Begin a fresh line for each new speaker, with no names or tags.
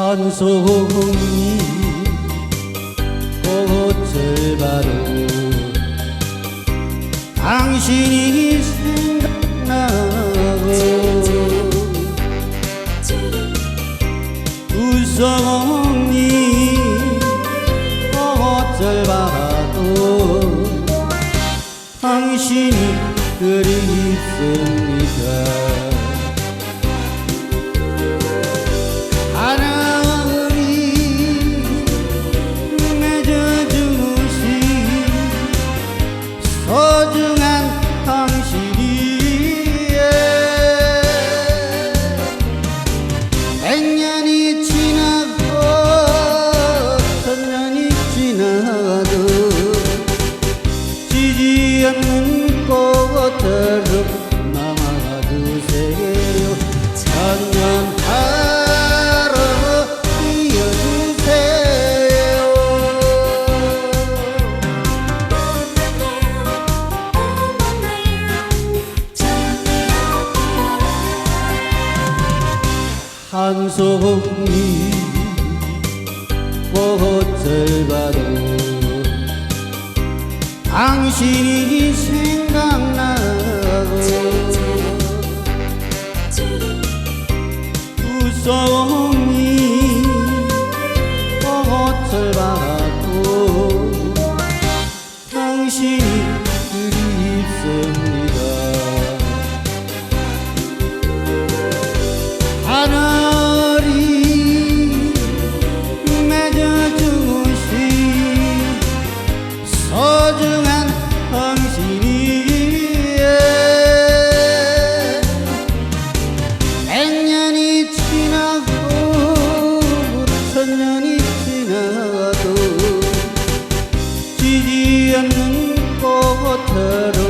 한 송이 꽃을 봐도 당신이 생각나고 두 송이 꽃을 봐도 당신이 그립습니다 한송이 꽃을 봐도 당신이 생각나고 우성이 꽃을 봐도 당신이 그립습니다. 나는 피었는 꽃으로